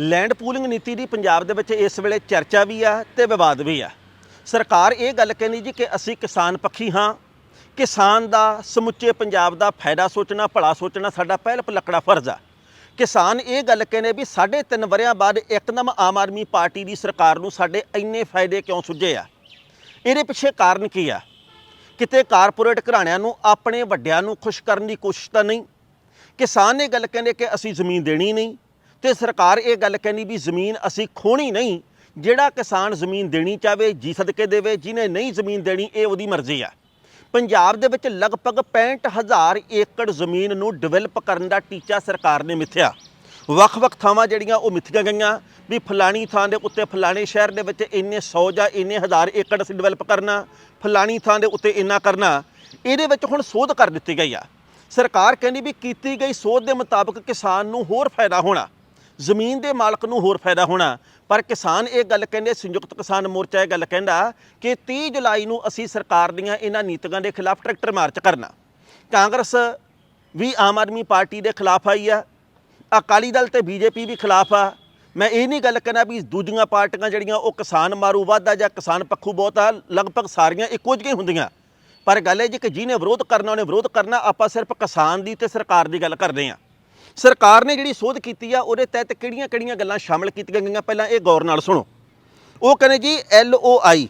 Land pooling ਨੀਤੀ ਦੀ ਪੰਜਾਬ ਦੇ ਵਿੱਚ ਇਸ ਵੇਲੇ ਚਰਚਾ ਵੀ ਆ ਤੇ ਵਿਵਾਦ ਵੀ ਆ। ਸਰਕਾਰ ਇਹ ਗੱਲ ਕਹਿੰਦੀ ਜੀ ਕਿ ਅਸੀਂ ਕਿਸਾਨ ਪੱਖੀ ਹਾਂ। ਕਿਸਾਨ ਦਾ, ਸਮੁੱਚੇ ਪੰਜਾਬ ਦਾ ਫਾਇਦਾ ਸੋਚਣਾ, ਭਲਾ ਸੋਚਣਾ ਸਾਡਾ ਪਹਿਲ ਪਲਕੜਾ ਫਰਜ਼ ਆ। ਕਿਸਾਨ ਇਹ ਗੱਲ ਕਹਿੰਦੇ ਵੀ ਸਾਢੇ ਤਿੰਨ ਵਰਿਆਂ ਬਾਅਦ ਇੱਕਦਮ ਆਮ ਆਦਮੀ ਪਾਰਟੀ ਦੀ ਸਰਕਾਰ ਨੂੰ ਸਾਡੇ ਇੰਨੇ ਫਾਇਦੇ ਕਿਉਂ ਸੁੱਝੇ ਆ? ਇਹਦੇ ਪਿੱਛੇ ਕਾਰਨ ਕੀ ਆ? ਕਿਤੇ ਕਾਰਪੋਰੇਟ ਘਰਾਣਿਆਂ ਨੂੰ, ਆਪਣੇ ਵੱਡਿਆਂ ਨੂੰ ਖੁਸ਼ ਕਰਨ ਦੀ ਕੋਸ਼ਿਸ਼ ਤਾਂ ਨਹੀਂ। ਕਿਸਾਨ ਨੇ ਗੱਲ ਕਹਿੰਦੇ ਕਿ ਅਸੀਂ ਜ਼ਮੀਨ ਦੇਣੀ ਨਹੀਂ। ਤੇ ਸਰਕਾਰ ਇਹ ਗੱਲ ਕਹਿੰਦੀ ਵੀ ਜ਼ਮੀਨ ਅਸੀਂ ਖੋਣੀ ਨਹੀਂ, ਜਿਹੜਾ ਕਿਸਾਨ ਜ਼ਮੀਨ ਦੇਣੀ ਚਾਵੇ ਜੀ ਸਦਕੇ ਦੇਵੇ, ਜਿਹਨੇ ਨਹੀਂ ਜ਼ਮੀਨ ਦੇਣੀ, ਇਹ ਉਹਦੀ ਮਰਜ਼ੀ ਆ। ਪੰਜਾਬ ਦੇ ਵਿੱਚ ਲਗਭਗ 65000 ਏਕੜ ਜ਼ਮੀਨ ਨੂੰ ਡਿਵੈਲਪ ਕਰਨ ਦਾ ਟੀਚਾ ਸਰਕਾਰ ਨੇ ਮਿੱਥਿਆ। ਵੱਖ-ਵੱਖ ਥਾਵਾਂ ਜਿਹੜੀਆਂ ਉਹ ਮਿੱਥੀਆਂ ਗਈਆਂ, ਵੀ ਫਲਾਣੀ ਥਾਂ ਦੇ ਉੱਤੇ ਫਲਾਣੇ ਸ਼ਹਿਰ ਦੇ ਵਿੱਚ ਇੰਨੇ 100 ਜਾਂ ਇੰਨੇ ਹਜ਼ਾਰ ਏਕੜ ਅਸੀਂ ਡਿਵੈਲਪ ਕਰਨਾ, ਫਲਾਣੀ ਥਾਂ ਦੇ ਉੱਤੇ ਇੰਨਾ ਕਰਨਾ, ਇਹਦੇ ਵਿੱਚ ਹੁਣ ਸੋਧ ਕਰ ਦਿੱਤੀ ਗਈ ਆ। ਸਰਕਾਰ ਕਹਿੰਦੀ ਵੀ ਕੀਤੀ ਗਈ ਸੋਧ ਦੇ ਮੁਤਾਬਕ ਕਿਸਾਨ ਨੂੰ ਹੋਰ ਫਾਇਦਾ ਹੋਣਾ। ਜ਼ਮੀਨ ਦੇ ਮਾਲਕ ਨੂੰ ਹੋਰ ਫਾਇਦਾ ਹੋਣਾ। ਪਰ ਕਿਸਾਨ ਇਹ ਗੱਲ ਕਹਿੰਦੇ, ਸੰਯੁਕਤ ਕਿਸਾਨ ਮੋਰਚਾ ਇਹ ਗੱਲ ਕਹਿੰਦਾ ਕਿ 30 ਜੁਲਾਈ ਨੂੰ ਅਸੀਂ ਸਰਕਾਰ ਦੀਆਂ ਇਹਨਾਂ ਨੀਤੀਆਂ ਦੇ ਖਿਲਾਫ ਟਰੈਕਟਰ ਮਾਰਚ ਕਰਨਾ। ਕਾਂਗਰਸ ਵੀ ਆਮ ਆਦਮੀ ਪਾਰਟੀ ਦੇ ਖਿਲਾਫ ਆਈ ਆ। ਅਕਾਲੀ ਦਲ ਤੇ ਬੀਜੇਪੀ ਵੀ ਖਿਲਾਫ ਆ। ਮੈਂ ਇਹ ਨਹੀਂ ਗੱਲ ਕਹਿਣਾ ਵੀ ਦੂਜੀਆਂ ਪਾਰਟੀਆਂ ਜਿਹੜੀਆਂ ਉਹ ਕਿਸਾਨ ਮਾਰੂ ਵਾਧਾ ਜਾਂ ਕਿਸਾਨ ਪੱਖੂ ਬਹੁਤ ਆ, ਲਗਭਗ ਸਾਰੀਆਂ ਇੱਕੋ ਜਿਹੀਆਂ ਹੁੰਦੀਆਂ। ਪਰ ਗੱਲ ਇਹ ਜੀ ਕਿ ਜਿਹਨੇ ਵਿਰੋਧ ਕਰਨਾ, ਉਹਨੇ ਵਿਰੋਧ ਕਰਨਾ, ਆਪਾਂ ਸਿਰਫ ਕਿਸਾਨ ਦੀ ਤੇ ਸਰਕਾਰ ਦੀ ਗੱਲ ਕਰਦੇ ਆ ਸਰਕਾਰ ਨੇ ਜਿਹੜੀ ਸੋਧ ਕੀਤੀ ਆ, ਉਹਦੇ ਤਹਿਤ ਕਿਹੜੀਆਂ-ਕਿਹੜੀਆਂ ਗੱਲਾਂ ਸ਼ਾਮਲ ਕੀਤੀਆਂ ਗਈਆਂ? ਪਹਿਲਾਂ ਇਹ ਗੌਰ ਨਾਲ ਸੁਣੋ। ਉਹ ਕਹਿੰਦੇ ਜੀ ਐਲ ਓ ਆਈ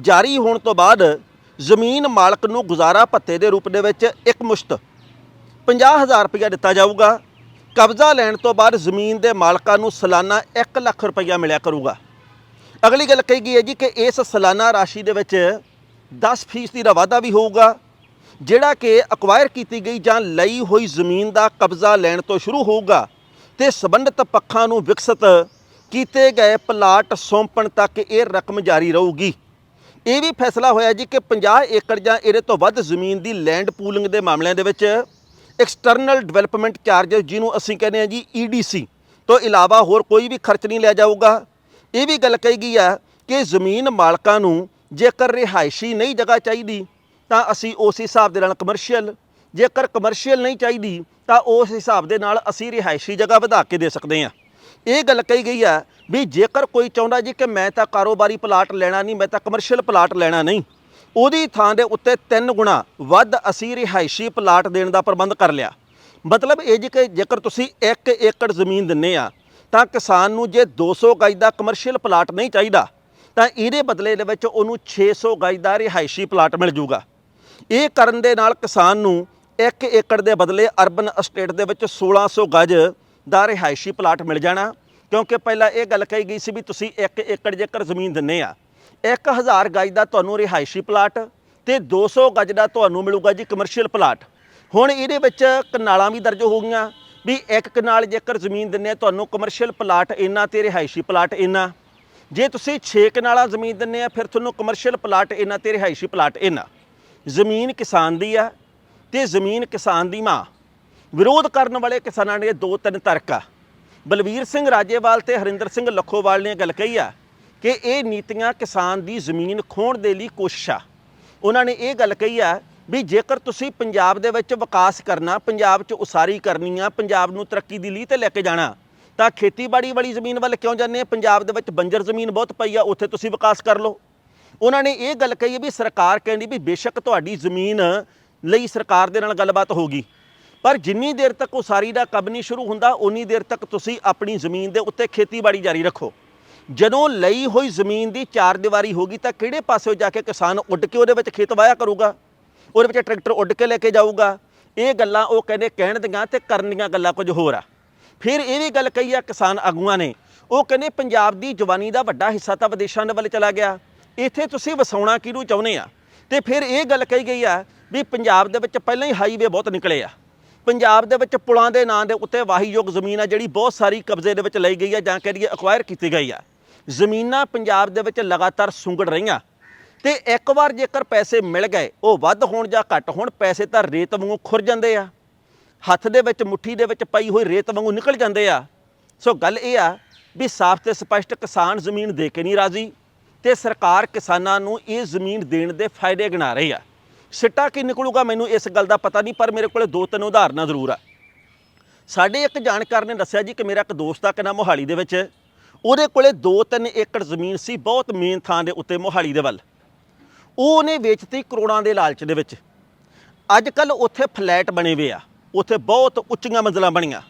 ਜਾਰੀ ਹੋਣ ਤੋਂ ਬਾਅਦ ਜ਼ਮੀਨ ਮਾਲਕ ਨੂੰ ਗੁਜ਼ਾਰਾ ਭੱਤੇ ਦੇ ਰੂਪ ਦੇ ਵਿੱਚ ਇੱਕ ਮੁਸ਼ਤ 50000 ਰੁਪਇਆ ਦਿੱਤਾ ਜਾਊਗਾ। ਕਬਜ਼ਾ ਲੈਣ ਤੋਂ ਬਾਅਦ ਜ਼ਮੀਨ ਦੇ ਮਾਲਕਾਂ ਨੂੰ ਸਾਲਾਨਾ 1 ਲੱਖ ਰੁਪਇਆ ਮਿਲਿਆ ਕਰੂਗਾ। ਅਗਲੀ ਗੱਲ ਕਹੀ ਗਈ ਹੈ ਜੀ ਕਿ ਇਸ ਸਾਲਾਨਾ ਰਾਸ਼ੀ ਦੇ ਵਿੱਚ 10% ਦਾ ਵਾਧਾ ਵੀ ਹੋਊਗਾ। ਜਿਹੜਾ ਕਿ ਅਕਵਾਇਰ ਕੀਤੀ ਗਈ ਜਾਂ ਲਈ ਹੋਈ ਜ਼ਮੀਨ ਦਾ ਕਬਜ਼ਾ ਲੈਣ ਤੋਂ ਸ਼ੁਰੂ ਹੋਊਗਾ ਤੇ ਸਬੰਧਤ ਪੱਖਾਂ ਨੂੰ ਵਿਕਸਿਤ ਕੀਤੇ ਗਏ ਪਲਾਟ ਸੌਂਪਣ ਤੱਕ ਇਹ ਰਕਮ ਜਾਰੀ ਰਹੂਗੀ। ਇਹ ਵੀ ਫੈਸਲਾ ਹੋਇਆ ਜੀ ਕਿ 50 ਏਕੜ ਜਾਂ ਇਹਦੇ ਤੋਂ ਵੱਧ ਜ਼ਮੀਨ ਦੀ ਲੈਂਡ ਪੂਲਿੰਗ ਦੇ ਮਾਮਲਿਆਂ ਦੇ ਵਿੱਚ ਐਕਸਟਰਨਲ ਡਿਵੈਲਪਮੈਂਟ ਚਾਰजेस ਜਿਹਨੂੰ ਅਸੀਂ ਕਹਿੰਦੇ ਹਾਂ ਜੀ ਈਡੀਸੀ ਤੋਂ ਇਲਾਵਾ ਹੋਰ ਕੋਈ ਵੀ ਖਰਚ ਨਹੀਂ ਲਿਆ ਜਾਊਗਾ। ਇਹ ਵੀ ਗੱਲ ਕਹੀ ਗਈ ਆ ਕਿ ਜ਼ਮੀਨ ਮਾਲਕਾਂ ਨੂੰ ਜੇਕਰ ਰਿਹਾਇਸ਼ੀ ਨਹੀਂ ਜਗ੍ਹਾ ਚਾਹੀਦੀ ਤਾਂ ਅਸੀਂ ਉਸ ਹਿਸਾਬ ਦੇ ਨਾਲ ਕਮਰਸ਼ੀਅਲ ਜੇਕਰ ਕਮਰਸ਼ੀਅਲ ਨਹੀਂ ਚਾਹੀਦੀ, ਤਾਂ ਉਸ ਹਿਸਾਬ ਦੇ ਨਾਲ ਅਸੀਂ ਰਿਹਾਇਸ਼ੀ ਜਗ੍ਹਾ ਵਧਾ ਕੇ ਦੇ ਸਕਦੇ ਹਾਂ। ਇਹ ਗੱਲ ਕਹੀ ਗਈ ਆ ਵੀ ਜੇਕਰ ਕੋਈ ਚਾਹੁੰਦਾ ਜੀ ਕਿ ਮੈਂ ਤਾਂ ਕਾਰੋਬਾਰੀ ਪਲਾਟ ਲੈਣਾ ਨਹੀਂ, ਮੈਂ ਤਾਂ ਕਮਰਸ਼ੀਅਲ ਪਲਾਟ ਲੈਣਾ ਨਹੀਂ, ਉਹਦੀ ਥਾਂ ਦੇ ਉੱਤੇ ਤਿੰਨ ਗੁਣਾ ਵੱਧ ਅਸੀਂ ਰਿਹਾਇਸ਼ੀ ਪਲਾਟ ਦੇਣ ਦਾ ਪ੍ਰਬੰਧ ਕਰ ਲਿਆ। ਮਤਲਬ ਇਹ ਜੀ ਕਿ ਜੇਕਰ ਤੁਸੀਂ 1 ਏਕੜ ਜ਼ਮੀਨ ਦਿੰਨੇ ਆ, ਤਾਂ ਕਿਸਾਨ ਨੂੰ ਜੇ 200 ਗਜ ਦਾ ਕਮਰਸ਼ੀਅਲ ਪਲਾਟ ਨਹੀਂ ਚਾਹੀਦਾ, ਤਾਂ ਇਹਦੇ ਬਦਲੇ ਦੇ ਵਿੱਚ ਉਹਨੂੰ 600 ਗਜ ਦਾ ਰਿਹਾਇਸ਼ੀ ਪਲਾਟ ਮਿਲ ਜੂਗਾ। ਇਹ ਕਰਨ ਦੇ ਨਾਲ ਕਿਸਾਨ ਨੂੰ 1 ਏਕੜ ਦੇ ਬਦਲੇ ਅਰਬਨ ਅਸਟੇਟ ਦੇ ਵਿੱਚ 1600 ਗਜ ਦਾ ਰਿਹਾਇਸ਼ੀ ਪਲਾਟ ਮਿਲ ਜਾਣਾ, ਕਿਉਂਕਿ ਪਹਿਲਾਂ ਇਹ ਗੱਲ ਕਹੀ ਗਈ ਸੀ ਵੀ ਤੁਸੀਂ 1 ਏਕੜ ਜੇਕਰ ਜ਼ਮੀਨ ਦਿੰਨੇ ਆ 1000 ਗਜ ਦਾ ਤੁਹਾਨੂੰ ਰਿਹਾਇਸ਼ੀ ਪਲਾਟ ਤੇ 200 ਗਜ ਦਾ ਤੁਹਾਨੂੰ ਮਿਲੂਗਾ ਜੀ ਕਮਰਸ਼ੀਅਲ ਪਲਾਟ। ਹੁਣ ਇਹਦੇ ਵਿੱਚ ਕਨਾਲਾਂ ਵੀ ਦਰਜ ਹੋ ਗਈਆਂ ਵੀ ਇੱਕ ਕਨਾਲ ਜੇਕਰ ਜ਼ਮੀਨ ਦਿੰਨੇ ਆ, ਤੁਹਾਨੂੰ ਕਮਰਸ਼ੀਅਲ ਪਲਾਟ ਇੰਨਾ ਤੇ ਰਿਹਾਇਸ਼ੀ ਪਲਾਟ ਇੰਨਾ। ਜੇ ਤੁਸੀਂ 6 ਕਨਾਲਾਂ ਜ਼ਮੀਨ ਦਿੰਨੇ ਆ, ਫਿਰ ਤੁਹਾਨੂੰ ਕਮਰਸ਼ੀਅਲ ਪਲਾਟ ਇੰਨਾ ਤੇ ਰਿਹਾਇਸ਼ੀ ਪਲਾਟ ਇੰਨਾ। ਜ਼ਮੀਨ ਕਿਸਾਨ ਦੀ ਆ ਤੇ ਜ਼ਮੀਨ ਕਿਸਾਨ ਦੀ ਮਾਂ। ਵਿਰੋਧ ਕਰਨ ਵਾਲੇ ਕਿਸਾਨਾਂ ਨੇ ਦੋ ਤਿੰਨ ਤਰਕ ਆ। ਬਲਵੀਰ ਸਿੰਘ ਰਾਜੇਵਾਲ ਤੇ ਹਰਿੰਦਰ ਸਿੰਘ ਲੱਖੋਵਾਲ ਨੇ ਗੱਲ ਕਹੀ ਆ ਕਿ ਇਹ ਨੀਤੀਆਂ ਕਿਸਾਨ ਦੀ ਜ਼ਮੀਨ ਖੋਣ ਦੇ ਲਈ ਕੋਸ਼ਿਸ਼ ਆ। ਉਹਨਾਂ ਨੇ ਇਹ ਗੱਲ ਕਹੀ ਆ ਵੀ ਜੇਕਰ ਤੁਸੀਂ ਪੰਜਾਬ ਦੇ ਵਿੱਚ ਵਿਕਾਸ ਕਰਨਾ, ਪੰਜਾਬ 'ਚ ਉਸਾਰੀ ਕਰਨੀ ਆ, ਪੰਜਾਬ ਨੂੰ ਤਰੱਕੀ ਦੀ ਲੀਹ ਤੇ ਲੈ ਕੇ ਜਾਣਾ, ਤਾਂ ਖੇਤੀਬਾੜੀ ਵਾਲੀ ਜ਼ਮੀਨ ਵੱਲ ਕਿਉਂ ਜਾਂਦੇ ਪੰਜਾਬ ਦੇ ਵਿੱਚ ਬੰਜਰ ਜ਼ਮੀਨ ਬਹੁਤ ਪਈ ਆ, ਉੱਥੇ ਤੁਸੀਂ ਵਿਕਾਸ ਕਰ ਲਓ। ਉਹਨਾਂ ਨੇ ਇਹ ਗੱਲ ਕਹੀ ਹੈ ਵੀ ਸਰਕਾਰ ਕਹਿੰਦੀ ਵੀ ਬੇਸ਼ੱਕ ਤੁਹਾਡੀ ਜ਼ਮੀਨ ਲਈ ਸਰਕਾਰ ਦੇ ਨਾਲ ਗੱਲਬਾਤ ਹੋਗੀ ਪਰ ਜਿੰਨੀ ਦੇਰ ਤੱਕ ਉਸਾਰੀ ਦਾ ਕੰਮ ਨਹੀਂ ਸ਼ੁਰੂ ਹੁੰਦਾ ਉਨੀ ਦੇਰ ਤੱਕ ਤੁਸੀਂ ਆਪਣੀ ਜ਼ਮੀਨ ਦੇ ਉੱਤੇ ਖੇਤੀਬਾੜੀ ਜਾਰੀ ਰੱਖੋ। ਜਦੋਂ ਲਈ ਹੋਈ ਜ਼ਮੀਨ ਦੀ ਚਾਰ ਦੀਵਾਰੀ ਹੋਗੀ ਤਾਂ ਕਿਹੜੇ ਪਾਸੇ ਜਾ ਕੇ ਕਿਸਾਨ ਉੱਡ ਕੇ ਉਹਦੇ ਵਿੱਚ ਖੇਤ ਵਾਇਆ ਕਰੂਗਾ? ਉਹਦੇ ਵਿੱਚ ਟਰੈਕਟਰ ਉੱਡ ਕੇ ਲੈ ਕੇ ਜਾਊਗਾ। ਇਹ ਗੱਲਾਂ ਉਹ ਕਹਿੰਦੇ ਕਹਿਣ ਦੀਆਂ ਤੇ ਕਰਨ ਦੀਆਂ ਗੱਲਾਂ ਕੁਝ ਹੋਰ ਆ। ਫਿਰ ਇਹ ਵੀ ਗੱਲ ਕਹੀ ਆ ਕਿਸਾਨ ਆਗੂਆਂ ਨੇ। ਉਹ ਕਹਿੰਦੇ ਪੰਜਾਬ ਦੀ ਜਵਾਨੀ ਦਾ ਵੱਡਾ ਹਿੱਸਾ ਤਾਂ ਵਿਦੇਸ਼ਾਂ ਦੇ ਵੱਲ ਚਲਾ ਗਿਆ। ਇੱਥੇ ਤੁਸੀਂ ਵਸਾਉਣਾ ਕਿਹਨੂੰ ਚਾਹੁੰਦੇ ਆ? ਤੇ ਫਿਰ ਇਹ ਗੱਲ ਕਹੀ ਗਈ ਆ ਵੀ ਪੰਜਾਬ ਦੇ ਵਿੱਚ ਪਹਿਲਾਂ ਹੀ ਹਾਈਵੇ ਬਹੁਤ ਨਿਕਲੇ ਆ। ਪੰਜਾਬ ਦੇ ਵਿੱਚ ਪੁਲਾਂ ਦੇ ਨਾਂ ਦੇ ਉੱਤੇ ਵਾਹੀਯੋਗ ਜ਼ਮੀਨ ਆ ਜਿਹੜੀ ਬਹੁਤ ਸਾਰੀ ਕਬਜ਼ੇ ਦੇ ਵਿੱਚ ਲਈ ਗਈ ਆ ਜਾਂ ਕਹਿ ਦਈਏ ਅਕਵਾਇਰ ਕੀਤੀ ਗਈ ਆ। ਜ਼ਮੀਨਾਂ ਪੰਜਾਬ ਦੇ ਵਿੱਚ ਲਗਾਤਾਰ ਸੁੰਗੜ ਰਹੀਆਂ। ਤੇ ਇੱਕ ਵਾਰ ਜੇਕਰ ਪੈਸੇ ਮਿਲ ਗਏ, ਉਹ ਵੱਧ ਹੋਣ ਜਾਂ ਘੱਟ ਹੋਣ, ਪੈਸੇ ਤਾਂ ਰੇਤ ਵਾਂਗੂ ਖੁਰ ਜਾਂਦੇ ਆ। ਹੱਥ ਦੇ ਵਿੱਚ, ਮੁੱਠੀ ਦੇ ਵਿੱਚ ਪਈ ਹੋਈ ਰੇਤ ਵਾਂਗੂ ਨਿਕਲ ਜਾਂਦੇ ਆ। ਸੋ ਗੱਲ ਇਹ ਆ ਵੀ ਸਾਫ਼ ਤੇ ਸਪਸ਼ਟ ਕਿਸਾਨ ਜ਼ਮੀਨ ਦੇ ਕੇ ਨਹੀਂ ਰਾਜ਼ੀ। ਤੇ ਸਰਕਾਰ ਕਿਸਾਨਾਂ ਨੂੰ ਇਹ ਜ਼ਮੀਨ ਦੇਣ ਦੇ ਫਾਇਦੇ ਗਿਣਾ ਰਹੀ ਆ। ਸਿੱਟਾ ਕੀ ਨਿਕਲੂਗਾ ਮੈਨੂੰ ਇਸ ਗੱਲ ਦਾ ਪਤਾ ਨਹੀਂ, ਪਰ ਮੇਰੇ ਕੋਲੇ ਦੋ ਤਿੰਨ ਉਦਾਹਰਨਾਂ ਜ਼ਰੂਰ ਆ। ਸਾਡੇ ਇੱਕ ਜਾਣਕਾਰ ਨੇ ਦੱਸਿਆ ਜੀ ਕਿ ਮੇਰਾ ਇੱਕ ਦੋਸਤ ਆ ਕਿਨਾ ਮੋਹਾਲੀ ਦੇ ਵਿੱਚ। ਉਹਦੇ ਕੋਲੇ 2-3 ਏਕੜ ਜ਼ਮੀਨ ਸੀ, ਬਹੁਤ ਮੇਨ ਥਾਂ ਦੇ ਉੱਤੇ ਮੋਹਾਲੀ ਦੇ ਵੱਲ। ਉਹ ਉਹਨੇ ਵੇਚਤੀ ਕਰੋੜਾਂ ਦੇ ਲਾਲਚ ਦੇ ਵਿੱਚ। ਅੱਜ ਕੱਲ ਉੱਥੇ ਫਲੈਟ ਬਣੇ ਵੇ ਆ, ਉੱਥੇ ਬਹੁਤ ਉੱਚੀਆਂ ਮੰਜ਼ਲਾਂ ਬਣੀਆਂ।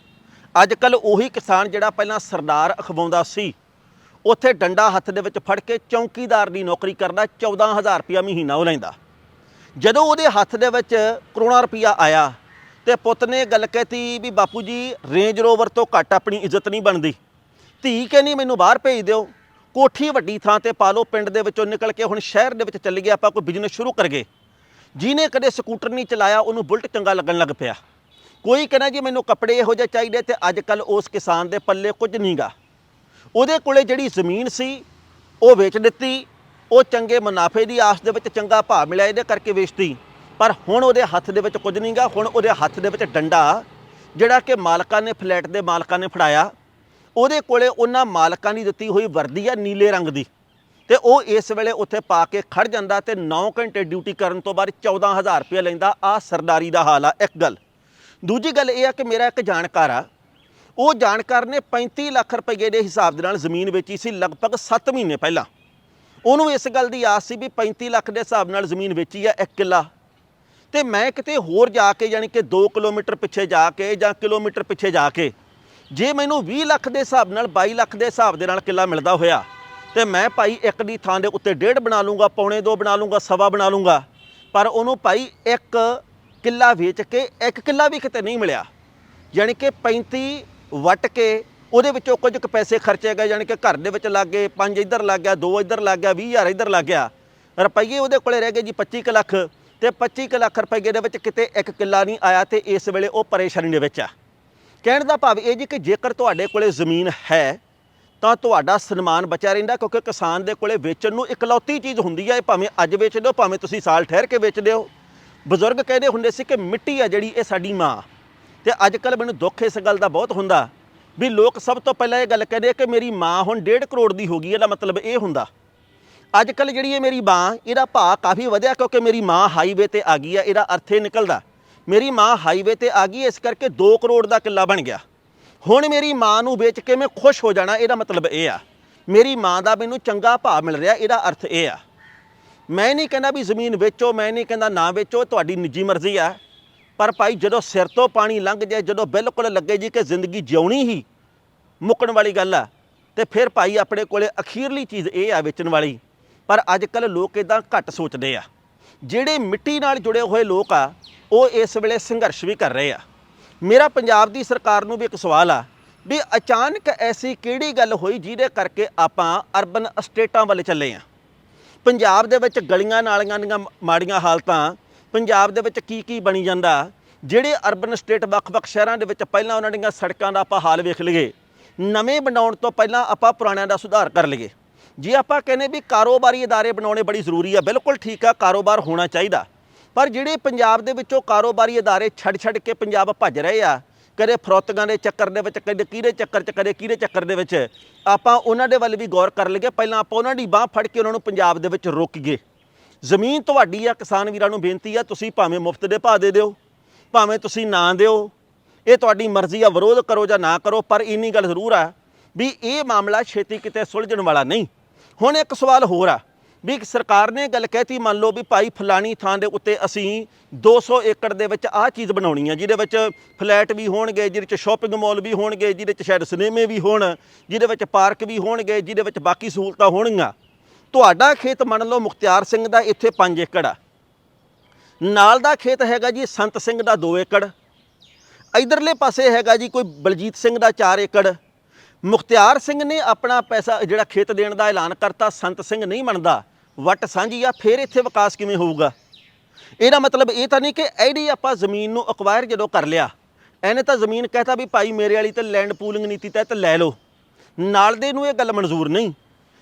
ਅੱਜ ਕੱਲ ਉਹੀ ਕਿਸਾਨ ਜਿਹੜਾ ਪਹਿਲਾਂ ਸਰਦਾਰ ਅਖਵਾਉਂਦਾ ਸੀ ਉੱਥੇ ਡੰਡਾ ਹੱਥ ਦੇ ਵਿੱਚ ਫੜ ਕੇ ਚੌਂਕੀਦਾਰ ਦੀ ਨੌਕਰੀ ਕਰਦਾ 14000 ਰੁਪਇਆ ਮਹੀਨਾ ਉਹ ਲੈਂਦਾ। ਜਦੋਂ ਉਹਦੇ ਹੱਥ ਦੇ ਵਿੱਚ ਕਰੋੜਾਂ ਰੁਪਇਆ ਆਇਆ ਤੇ ਪੁੱਤ ਨੇ ਗੱਲ ਕਹਿਤੀ ਵੀ ਬਾਪੂ ਜੀ ਰੇਂਜ ਰੋਵਰ ਤੋਂ ਘੱਟ ਆਪਣੀ ਇੱਜ਼ਤ ਨਹੀਂ ਬਣਦੀ। ਧੀ ਕਹਿੰਦੀ, ਮੈਨੂੰ ਬਾਹਰ ਭੇਜ ਦਿਓ। ਕੋਠੀ ਵੱਡੀ ਥਾਂ ਤੇ ਪਾ ਲਓ, ਪਿੰਡ ਦੇ ਵਿੱਚੋਂ ਨਿਕਲ ਕੇ ਹੁਣ ਸ਼ਹਿਰ ਦੇ ਵਿੱਚ ਚੱਲ ਗਿਆ ਆਪਾਂ ਕੋਈ ਬਿਜ਼ਨਸ ਸ਼ੁਰੂ ਕਰ ਗਏ ਜਿਹਨੇ ਕਦੇ ਸਕੂਟਰ ਨਹੀਂ ਚਲਾਇਆ, ਉਹਨੂੰ ਬੁਲਟ ਚੰਗਾ ਲੱਗਣ ਲੱਗ ਪਿਆ। ਕੋਈ ਕਹਿੰਦਾ ਜੀ, ਮੈਨੂੰ ਕੱਪੜੇ ਇਹੋ ਜਿਹੇ ਚਾਹੀਦੇ ਤੇ ਅੱਜ ਕੱਲ ਉਸ ਕਿਸਾਨ ਦੇ ਪੱਲੇ ਕੁਝ ਨਹੀਂਗਾ ਉਹਦੇ ਕੋਲੇ ਜਿਹੜੀ ਜ਼ਮੀਨ ਸੀ, ਉਹ ਵੇਚ ਦਿੱਤੀ, ਉਹ ਚੰਗੇ ਮੁਨਾਫੇ ਦੀ ਆਸ ਦੇ ਵਿੱਚ ਚੰਗਾ ਭਾਅ ਮਿਲਿਆ, ਇਹਦੇ ਕਰਕੇ ਵੇਚਤੀ। ਪਰ ਹੁਣ ਉਹਦੇ ਹੱਥ ਦੇ ਵਿੱਚ ਕੁਝ ਨਹੀਂਗਾ ਹੁਣ ਉਹਦੇ ਹੱਥ ਦੇ ਵਿੱਚ ਡੰਡਾ, ਜਿਹੜਾ ਕਿ ਮਾਲਕਾਂ ਨੇ ਫਲੈਟ ਦੇ ਮਾਲਕਾਂ ਨੇ ਫੜਾਇਆ। ਉਹਦੇ ਕੋਲੇ ਉਹਨਾਂ ਮਾਲਕਾਂ ਦੀ ਦਿੱਤੀ ਹੋਈ ਵਰਦੀ ਆ ਨੀਲੇ ਰੰਗ ਦੀ। ਤੇ ਉਹ ਇਸ ਵੇਲੇ ਉੱਥੇ ਪਾ ਕੇ ਖੜ ਜਾਂਦਾ ਤੇ 9 ਘੰਟੇ ਡਿਊਟੀ ਕਰਨ ਤੋਂ ਬਾਅਦ 14000 ਰੁਪਏ ਲੈਂਦਾ। ਆ ਸਰਦਾਰੀ ਦਾ ਹਾਲ ਆ, ਇੱਕ ਗੱਲ। ਦੂਜੀ ਗੱਲ ਇਹ ਆ ਕਿ ਮੇਰਾ ਇੱਕ ਜਾਣਕਾਰ ਆ ਉਹ ਜਾਣਕਾਰ ਨੇ 35 ਲੱਖ ਰੁਪਏ ਦੇ ਹਿਸਾਬ ਦੇ ਨਾਲ ਜ਼ਮੀਨ ਵੇਚੀ ਸੀ ਲਗਭਗ 7 ਮਹੀਨੇ ਪਹਿਲਾਂ। ਉਹਨੂੰ ਇਸ ਗੱਲ ਦੀ ਆਸ ਸੀ ਵੀ 35 ਲੱਖ ਦੇ ਹਿਸਾਬ ਨਾਲ ਜ਼ਮੀਨ ਵੇਚੀ ਆ ਇੱਕ ਕਿੱਲਾ ਤੇ ਮੈਂ ਕਿਤੇ ਹੋਰ ਜਾ ਕੇ ਯਾਨੀ ਕਿ 2 ਕਿਲੋਮੀਟਰ ਪਿੱਛੇ ਜਾ ਕੇ ਜਾਂ ਕਿਲੋਮੀਟਰ ਪਿੱਛੇ ਜਾ ਕੇ, ਜੇ ਮੈਨੂੰ 20 ਲੱਖ ਦੇ ਹਿਸਾਬ ਨਾਲ 22 ਲੱਖ ਦੇ ਹਿਸਾਬ ਦੇ ਨਾਲ ਕਿੱਲਾ ਮਿਲਦਾ ਹੋਇਆ, ਤੇ ਮੈਂ ਭਾਈ ਇੱਕ ਦੀ ਥਾਂ ਦੇ ਉੱਤੇ ਡੇਢ ਬਣਾ ਲੂੰਗਾ, ਪੌਣੇ ਦੋ ਬਣਾ ਲੂੰਗਾ, ਸਵਾ ਬਣਾ ਲੂੰਗਾ, ਪਰ ਉਹਨੂੰ ਭਾਈ ਇੱਕ ਕਿੱਲਾ ਵੇਚ ਕੇ ਇੱਕ ਕਿੱਲਾ ਵੀ ਕਿਤੇ ਨਹੀਂ ਮਿਲਿਆ। ਯਾਨੀ ਕਿ 35 ਵਟ ਕੇ ਉਹਦੇ ਵਿੱਚੋਂ ਕੁਝ ਕੁ ਪੈਸੇ ਖਰਚੇ ਗਏ ਯਾਨੀ ਕਿ ਘਰ ਦੇ ਵਿੱਚ ਲੱਗ ਗਏ 5 ਇੱਧਰ ਲੱਗ ਗਿਆ 2 ਇੱਧਰ ਲੱਗ ਗਿਆ 20000 ਇੱਧਰ ਲੱਗ ਗਿਆ। ਰੁਪਈਏ ਉਹਦੇ ਕੋਲੇ ਰਹਿ ਗਏ ਜੀ 25 ਕੁ ਲੱਖ ਤੇ 25 ਕੁ ਲੱਖ ਰੁਪਈਏ ਦੇ ਵਿੱਚ ਕਿਤੇ ਇੱਕ ਕਿੱਲਾ ਨਹੀਂ ਆਇਆ ਤੇ ਇਸ ਵੇਲੇ ਉਹ ਪਰੇਸ਼ਾਨੀ ਦੇ ਵਿੱਚ ਆ। ਕਹਿਣ ਦਾ ਭਾਵ ਇਹ ਜੀ ਕਿ ਜੇਕਰ ਤੁਹਾਡੇ ਕੋਲੇ ਜ਼ਮੀਨ ਹੈ, ਤਾਂ ਤੁਹਾਡਾ ਸਨਮਾਨ ਬਚਿਆ ਰਹਿੰਦਾ ਕਿਉਂਕਿ ਕਿਸਾਨ ਦੇ ਕੋਲੇ ਵੇਚਣ ਨੂੰ ਇਕਲੌਤੀ ਚੀਜ਼ ਹੁੰਦੀ ਹੈ ਇਹ ਭਾਵੇਂ ਅੱਜ ਵੇਚ ਦਿਓ, ਭਾਵੇਂ ਤੁਸੀਂ ਸਾਲ ਠਹਿਰ ਕੇ ਵੇਚ ਦਿਓ। ਬਜ਼ੁਰਗ ਕਹਿੰਦੇ ਹੁੰਦੇ ਸੀ ਕਿ ਮਿੱਟੀ ਆ ਜਿਹੜੀ, ਇਹ ਸਾਡੀ ਮਾਂ। ਤੇ ਅੱਜ ਕੱਲ ਮੈਨੂੰ ਦੁੱਖ ਇਸ ਗੱਲ ਦਾ ਬਹੁਤ ਹੁੰਦਾ ਵੀ ਲੋਕ ਸਭ ਤੋਂ ਪਹਿਲਾਂ ਇਹ ਗੱਲ ਕਹਿੰਦੇ ਕਿ ਮੇਰੀ ਮਾਂ ਹੁਣ 1.5 ਕਰੋੜ ਦੀ ਹੋ ਗਈ, ਇਹਦਾ ਮਤਲਬ ਇਹ ਹੁੰਦਾ। ਅੱਜ ਕੱਲ ਜਿਹੜੀ ਇਹ ਮੇਰੀ ਮਾਂ ਇਹਦਾ ਭਾਅ ਕਾਫੀ ਵਧਿਆ ਕਿਉਂਕਿ ਮੇਰੀ ਮਾਂ ਹਾਈਵੇ ਤੇ ਆ ਗਈ ਆ, ਇਹਦਾ ਅਰਥ ਇਹ ਨਿਕਲਦਾ, ਮੇਰੀ ਮਾਂ ਹਾਈਵੇ ਤੇ ਆ ਗਈ, ਇਸ ਕਰਕੇ 2 ਕਰੋੜ ਦਾ ਕਿੱਲਾ ਬਣ ਗਿਆ। ਹੁਣ ਮੇਰੀ ਮਾਂ ਨੂੰ ਵੇਚ ਕੇ ਮੈਂ ਖੁਸ਼ ਹੋ ਜਾਣਾ, ਇਹਦਾ ਮਤਲਬ ਇਹ ਆ। ਮੇਰੀ ਮਾਂ ਦਾ ਮੈਨੂੰ ਚੰਗਾ ਭਾਅ ਮਿਲ ਰਿਹਾ, ਇਹਦਾ ਅਰਥ ਇਹ ਆ। ਮੈਂ ਨਹੀਂ ਕਹਿੰਦਾ ਵੀ ਜ਼ਮੀਨ ਵੇਚੋ, ਮੈਂ ਨਹੀਂ ਕਹਿੰਦਾ ਨਾ ਵੇਚੋ, ਤੁਹਾਡੀ ਨਿੱਜੀ ਮਰਜ਼ੀ ਆ। ਪਰ ਭਾਈ ਜਦੋਂ ਸਿਰ ਤੋਂ ਪਾਣੀ ਲੰਘ ਜਾਏ, ਜਦੋਂ ਬਿਲਕੁਲ ਲੱਗੇ ਜੀ ਕਿ ਜ਼ਿੰਦਗੀ ਜਿਉਣੀ ਹੀ ਮੁੱਕਣ ਵਾਲੀ ਗੱਲ ਆ, ਤੇ ਫਿਰ ਭਾਈ ਆਪਣੇ ਕੋਲੇ ਅਖੀਰਲੀ ਚੀਜ਼ ਇਹ ਆ ਵੇਚਣ ਵਾਲੀ। ਪਰ ਅੱਜ ਕੱਲ ਲੋਕ ਇਦਾਂ ਘੱਟ ਸੋਚਦੇ ਆ। ਜਿਹੜੇ ਮਿੱਟੀ ਨਾਲ ਜੁੜੇ ਹੋਏ ਲੋਕ ਆ, ਉਹ ਇਸ ਵੇਲੇ ਸੰਘਰਸ਼ ਵੀ ਕਰ ਰਹੇ ਆ। ਮੇਰਾ ਪੰਜਾਬ ਦੀ ਸਰਕਾਰ ਨੂੰ ਵੀ ਇੱਕ ਸਵਾਲ ਆ ਵੀ ਅਚਾਨਕ ਐਸੀ ਕਿਹੜੀ ਗੱਲ ਹੋਈ ਜਿਹਦੇ ਕਰਕੇ ਆਪਾਂ ਅਰਬਨ ਅਸਟੇਟਾਂ ਵੱਲ ਚੱਲੇ ਆ? ਪੰਜਾਬ ਦੇ ਵਿੱਚ ਗਲੀਆਂ ਨਾਲੀਆਂ ਦੀਆਂ ਮਾੜੀਆਂ ਹਾਲਤਾਂ ਪੰਜਾਬ ਦੇ ਵਿੱਚ ਕੀ ਕੀ ਬਣੀ ਜਾਂਦਾ ਜਿਹੜੇ ਅਰਬਨ ਸਟੇਟ ਵੱਖ-ਵੱਖ ਸ਼ਹਿਰਾਂ ਦੇ ਵਿੱਚ ਪਹਿਲਾਂ ਉਹਨਾਂ ਦੀਆਂ ਸੜਕਾਂ ਦਾ ਆਪਾਂ ਹਾਲ ਵੇਖ ਲਈਏ ਨਵੇਂ ਬਣਾਉਣ ਤੋਂ ਪਹਿਲਾਂ ਆਪਾਂ ਪੁਰਾਣਿਆਂ ਦਾ ਸੁਧਾਰ ਕਰ ਲਈਏ ਜੇ ਆਪਾਂ ਕਹਿੰਦੇ ਵੀ ਕਾਰੋਬਾਰੀ ادارے ਬਣਾਉਣੇ ਬੜੀ ਜ਼ਰੂਰੀ ਆ ਬਿਲਕੁਲ ਠੀਕ ਆ ਕਾਰੋਬਾਰ ਹੋਣਾ ਚਾਹੀਦਾ ਪਰ ਜਿਹੜੇ ਪੰਜਾਬ ਦੇ ਵਿੱਚੋਂ ਕਾਰੋਬਾਰੀ ادارے ਛੱਡ-ਛੱਡ ਕੇ ਪੰਜਾਬ ਭੱਜ ਰਹੇ ਆ ਕਦੇ ਫਰੋਤੀਆਂ ਦੇ ਚੱਕਰ ਦੇ ਵਿੱਚ ਕਦੇ ਕਿਹਦੇ ਚੱਕਰ 'ਚ ਕਦੇ ਕਿਹਦੇ ਚੱਕਰ ਦੇ ਵਿੱਚ ਆਪਾਂ ਉਹਨਾਂ ਦੇ ਵੱਲ ਵੀ ਗੌਰ ਕਰ ਲਈਏ ਪਹਿਲਾਂ ਆਪਾਂ ਉਹਨਾਂ ਦੀ ਬਾਹ ਫੜ ਕੇ ਉਹਨਾਂ ਨੂੰ ਪੰਜਾਬ ਦੇ ਵਿੱਚ ਰੋਕੀਏ ਜ਼ਮੀਨ ਤੁਹਾਡੀ ਆ, ਕਿਸਾਨ ਵੀਰਾਂ ਨੂੰ ਬੇਨਤੀ ਆ, ਤੁਸੀਂ ਭਾਵੇਂ ਮੁਫਤ ਦੇ ਭਾਅ ਦੇ ਦਿਓ, ਭਾਵੇਂ ਤੁਸੀਂ ਨਾ ਦਿਓ। ਇਹ ਤੁਹਾਡੀ ਮਰਜ਼ੀ ਆ, ਵਿਰੋਧ ਕਰੋ ਜਾਂ ਨਾ ਕਰੋ, ਪਰ ਇੰਨੀ ਗੱਲ ਜ਼ਰੂਰ ਆ ਵੀ ਇਹ ਮਾਮਲਾ ਛੇਤੀ ਕਿਤੇ ਸੁਲਝਣ ਵਾਲਾ ਨਹੀਂ। ਹੁਣ ਇੱਕ ਸਵਾਲ ਹੋਰ ਆ ਵੀ ਸਰਕਾਰ ਨੇ ਗੱਲ ਕਹਿਤੀ, ਮੰਨ ਲਓ ਵੀ ਭਾਈ ਫਲਾਣੀ ਥਾਂ ਦੇ ਉੱਤੇ ਅਸੀਂ 200 ਏਕੜ ਦੇ ਵਿੱਚ ਆਹ ਚੀਜ਼ ਬਣਾਉਣੀ ਆ, ਜਿਹਦੇ ਵਿੱਚ ਫਲੈਟ ਵੀ ਹੋਣਗੇ, ਜਿਹਦੇ ਵਿੱਚ ਸ਼ਾਪਿੰਗ ਮਾਲ ਵੀ ਹੋਣਗੇ, ਜਿਹਦੇ ਵਿੱਚ ਸ਼ਾਇਦ ਸਿਨੇਮੇ ਵੀ ਹੋਣ, ਜਿਹਦੇ ਵਿੱਚ ਪਾਰਕ ਵੀ ਹੋਣਗੇ, ਜਿਹਦੇ ਵਿੱਚ ਬਾਕੀ ਸਹੂਲਤਾਂ ਹੋਣਗੀਆਂ। ਤੁਹਾਡਾ ਖੇਤ ਮੰਨ ਲਓ ਮੁਖਤਿਆਰ ਸਿੰਘ ਦਾ ਇੱਥੇ 5 ਏਕੜ ਆ। ਨਾਲ ਦਾ ਖੇਤ ਹੈਗਾ ਜੀ ਸੰਤ ਸਿੰਘ ਦਾ 2 ਏਕੜ। ਇਧਰਲੇ ਪਾਸੇ ਹੈਗਾ ਜੀ ਕੋਈ ਬਲਜੀਤ ਸਿੰਘ ਦਾ 4 ਏਕੜ। ਮੁਖਤਿਆਰ ਸਿੰਘ ਨੇ ਆਪਣਾ ਪੈਸਾ ਜਿਹੜਾ ਖੇਤ ਦੇਣ ਦਾ ਐਲਾਨ ਕਰਤਾ, ਸੰਤ ਸਿੰਘ ਨਹੀਂ ਮੰਨਦਾ। ਵਟ ਸਾਂਝੀ ਆ, ਫਿਰ ਇੱਥੇ ਵਿਕਾਸ ਕਿਵੇਂ ਹੋਊਗਾ? ਇਹਦਾ ਮਤਲਬ ਇਹ ਤਾਂ ਨਹੀਂ ਕਿ ਐਡੀ ਆਪਾਂ ਜ਼ਮੀਨ ਨੂੰ ਅਕਵਾਇਰ ਜਦੋਂ ਕਰ ਲਿਆ, ਇਹਨੇ ਤਾਂ ਜ਼ਮੀਨ ਕਹਤਾ ਵੀ ਭਾਈ ਮੇਰੇ ਵਾਲੀ ਤੇ ਲੈਂਡ ਪੂਲਿੰਗ ਨੀਤੀ ਤਹਿਤ ਲੈ ਲਓ। ਨਾਲ ਦੇ ਨੂੰ ਇਹ ਗੱਲ ਮਨਜ਼ੂਰ ਨਹੀਂ।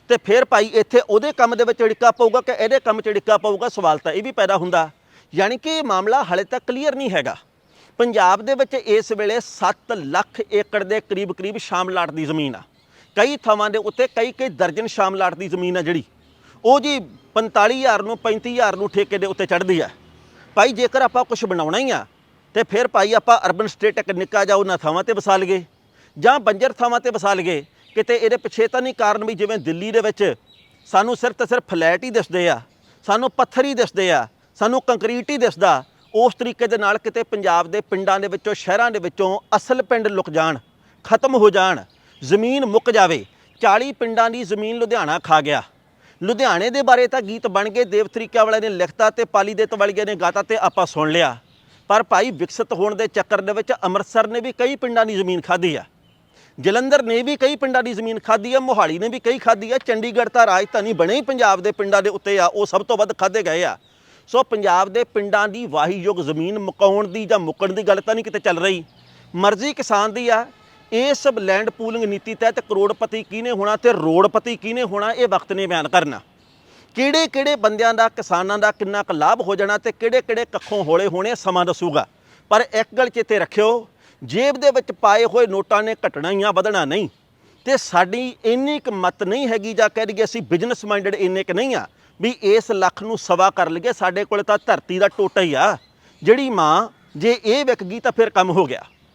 ਤੇ ਫਿਰ ਭਾਈ ਇੱਥੇ ਉਹਦੇ ਕੰਮ ਦੇ ਵਿੱਚ ੜਿੱਕਾ ਪਊਗਾ ਕਿ ਇਹਦੇ ਕੰਮ 'ਚ ੜਿੱਕਾ ਪਊਗਾ? ਸਵਾਲ ਤਾਂ ਇਹ ਵੀ ਪੈਦਾ ਹੁੰਦਾ। ਯਾਨੀ ਕਿ ਇਹ ਮਾਮਲਾ ਹਲੇ ਤੱਕ ਕਲੀਅਰ ਨਹੀਂ ਹੈਗਾ। ਪੰਜਾਬ ਦੇ ਵਿੱਚ ਇਸ ਵੇਲੇ 7 ਲੱਖ ਏਕੜ ਦੇ ਕਰੀਬ ਕਰੀਬ ਸ਼ਾਮਲਾਟ ਦੀ ਜ਼ਮੀਨ ਆ। ਕਈ ਥਾਵਾਂ ਦੇ ਉੱਤੇ ਕਈ ਕਈ ਦਰਜਨ ਸ਼ਾਮਲਾਟ ਦੀ ਜ਼ਮੀਨ ਆ ਜਿਹੜੀ। ਉਹ ਜੀ 45000 ਨੂੰ 35000 ਨੂੰ ਠੇਕੇ ਦੇ ਉੱਤੇ ਚੜ੍ਹਦੀ ਆ। ਭਾਈ ਜੇਕਰ ਆਪਾਂ ਕੁਝ ਬਣਾਉਣਾ ਹੀ ਆ, ਤੇ ਫਿਰ ਭਾਈ ਆਪਾਂ ਅਰਬਨ ਸਟੇਟ ਇੱਕ ਨਿੱਕਾ ਜਿਹਾ ਉਹਨਾਂ ਥਾਵਾਂ ਤੇ ਵਸਾ ਲਈਏ। ਜਾਂ ਬੰਜਰ ਥਾਵਾਂ ਤੇ ਵਸਾ ਲਈਏ ਕਿਤੇ ਇਹਦੇ ਪਿੱਛੇ ਤਾਂ ਨਹੀਂ ਕਾਰਨ ਵੀ ਜਿਵੇਂ ਦਿੱਲੀ ਦੇ ਵਿੱਚ ਸਾਨੂੰ ਸਿਰਫ ਤੇ ਸਿਰਫ ਫਲੈਟ ਹੀ ਦਿਸਦੇ ਆ, ਸਾਨੂੰ ਪੱਥਰ ਹੀ ਦਿਸਦੇ ਆ, ਸਾਨੂੰ ਕੰਕਰੀਟ ਹੀ ਦਿਸਦਾ, ਉਸ ਤਰੀਕੇ ਦੇ ਨਾਲ ਕਿਤੇ ਪੰਜਾਬ ਦੇ ਪਿੰਡਾਂ ਦੇ ਵਿੱਚੋਂ, ਸ਼ਹਿਰਾਂ ਦੇ ਵਿੱਚੋਂ ਅਸਲ ਪਿੰਡ ਲੁਕ ਜਾਣ, ਖਤਮ ਹੋ ਜਾਣ, ਜ਼ਮੀਨ ਮੁੱਕ ਜਾਵੇ 40 ਪਿੰਡਾਂ ਦੀ ਜ਼ਮੀਨ ਲੁਧਿਆਣਾ ਖਾ ਗਿਆ। ਲੁਧਿਆਣੇ ਦੇ ਬਾਰੇ ਤਾਂ ਗੀਤ ਬਣ ਗਏ, ਦੇਵ ਤਰੀਕਾ ਵਾਲਿਆਂ ਨੇ ਲਿਖਤਾ ਤੇ ਪਾਲੀ ਦੇ ਤਵਲੀਏ ਨੇ ਗਾਤਾ ਤੇ ਆਪਾਂ ਸੁਣ ਲਿਆ। ਪਰ ਭਾਈ ਵਿਕਸਿਤ ਹੋਣ ਦੇ ਚੱਕਰ ਦੇ ਵਿੱਚ ਅੰਮ੍ਰਿਤਸਰ ਨੇ ਵੀ ਕਈ ਪਿੰਡਾਂ ਦੀ ਜ਼ਮੀਨ ਖਾਧੀ ਆ। ਜਲੰਧਰ ਨੇ ਵੀ ਕਈ ਪਿੰਡਾਂ ਦੀ ਜ਼ਮੀਨ ਖਾਧੀ ਆ, ਮੋਹਾਲੀ ਨੇ ਵੀ ਕਈ ਖਾਧੀ ਆ, ਚੰਡੀਗੜ੍ਹ ਤਾਂ ਰਾਜਧਾਨੀ ਬਣੇ ਹੀ ਪੰਜਾਬ ਦੇ ਪਿੰਡਾਂ ਦੇ ਉੱਤੇ ਆ, ਉਹ ਸਭ ਤੋਂ ਵੱਧ ਖਾਧੇ ਗਏ ਆ। ਸੋ ਪੰਜਾਬ ਦੇ ਪਿੰਡਾਂ ਦੀ ਵਾਹੀਯੋਗ ਜ਼ਮੀਨ ਮੁਕਾਉਣ ਦੀ ਜਾਂ ਮੁੱਕਣ ਦੀ ਗੱਲ ਤਾਂ ਨਹੀਂ ਕਿਤੇ ਚੱਲ ਰਹੀ। ਮਰਜ਼ੀ ਕਿਸਾਨ ਦੀ ਆ ਇਸ ਲੈਂਡ ਪੂਲਿੰਗ ਨੀਤੀ ਤਹਿਤ ਕਰੋੜਪਤੀ ਕਿਹਨੇ ਹੋਣਾ ਤੇ ਰੋੜਪਤੀ ਕਿਹਨੇ ਹੋਣਾ, ਇਹ ਵਕਤ ਨੇ ਬਿਆਨ ਕਰਨਾ। ਕਿਹੜੇ ਕਿਹੜੇ ਬੰਦਿਆਂ ਦਾ, ਕਿਸਾਨਾਂ ਦਾ ਕਿੰਨਾ ਕੁ ਲਾਭ ਹੋ ਜਾਣਾ ਤੇ ਕਿਹੜੇ ਕਿਹੜੇ ਕੱਖੋਂ ਹੋਲੇ ਹੋਣੇ, ਸਮਾਂ ਦੱਸੂਗਾ। ਪਰ ਇੱਕ ਗੱਲ ਚੇਤੇ ਰੱਖਿਓ ਜੇਬ ਦੇ ਵਿੱਚ ਪਾਏ ਹੋਏ ਨੋਟਾਂ ਨੇ ਘਟਣਾ ਆ, ਵਧਣਾ ਨਹੀਂ। ਤੇ ਸਾਡੀ ਇੰਨੀ ਕੁ ਮਤ ਨਹੀਂ ਹੈਗੀ ਜਾਂ ਕਹਿ ਦਈਏ ਅਸੀਂ ਬਿਜ਼ਨਸ ਮਾਈਂਡਡ ਇੰਨੇ ਕੁ ਨਹੀਂ ਆ, ਵੀ ਇਸ ਲੱਖ ਨੂੰ ਸਵਾ ਕਰ ਲਈਏ, ਸਾਡੇ ਕੋਲ ਤਾਂ ਧਰਤੀ ਦਾ ਟੋਟਾ ਹੀ ਆ। ਜਿਹੜੀ ਮਾਂ ਜੇ ਇਹ ਵਿਕ ਗਈ ਤਾਂ ਫਿਰ ਕੰਮ ਹੋ ਗਿਆ।